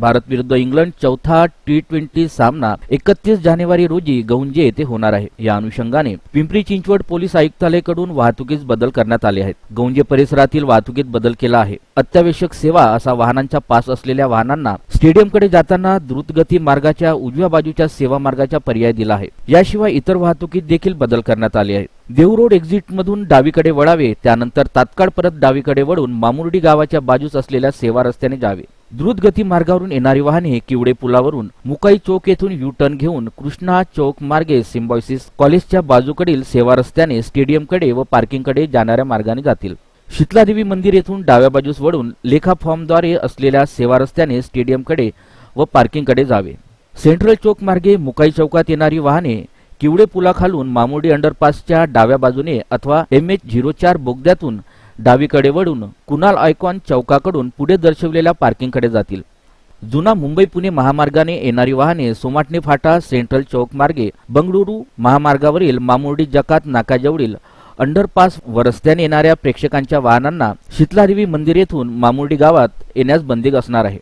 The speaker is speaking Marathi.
भारत विरुद्ध इंग्लंड चौथा टी ट्वेंटी सामना एकतीस जानेवारी रोजी गौंजे येथे होणार आहे. या अनुषंगाने पिंपरी चिंचवड पोलीस आयुक्तालयाकडून वाहतुकीस बदल करण्यात आले आहेत. गौंजे परिसरातील वाहतुकीत बदल केला आहे. अत्यावश्यक सेवा असा वाहनांचा पास असलेल्या वाहनांना स्टेडियमकडे जाताना द्रुतगती मार्गाच्या उजव्या बाजूच्या सेवा मार्गाचा पर्याय दिला आहे. याशिवाय इतर वाहतुकीत देखील बदल करण्यात आले आहेत. देऊ रोड एक्झिट मधून डावीकडे वळावे त्यानंतर तात्काळ परत डावीकडे वळून मामुर्डी गावाच्या बाजूस असलेल्या सेवा रस्त्याने जावे. द्रुतगती मार्गावरून येणारी वाहने किवडे पुलावरून मुकाई चौक येथून यू टर्न घेऊन कृष्णा चौक मार्गे सिम्बॉयसिस कॉलेजच्या बाजूकडील सेवा रस्त्याने स्टेडियमकडे व पार्किंगकडे जाणाऱ्या मार्गाने जातील. शीतलादेवी मंदिर येथून डाव्या बाजूस वळून लेखा फॉर्मद्वारे असलेल्या सेवा रस्त्याने स्टेडियमकडे व पार्किंगकडे जावे. सेंट्रल चौक मार्गे मुकाई चौकात येणारी वाहने किवडे पुलाखालून मामुडी अंडरपासच्या डाव्या बाजूने अथवा एम एच झिरो चार बोगद्यातून डावीकडे वळून कुणाल आयकॉन चौकाकडून पुढे दर्शवलेल्या पार्किंगकडे जातील. जुना मुंबई पुणे महामार्गाने येणारी वाहने सोमाटणे फाटा सेंट्रल चौक मार्गे बंगळुरू महामार्गावरील मामुर्डी जकात नाकाजवळील अंडरपास व रस्त्याने येणाऱ्या प्रेक्षकांच्या वाहनांना शीतलादेवी मंदिर येथून मामुर्डी गावात येण्यास बंदी असणार आहे.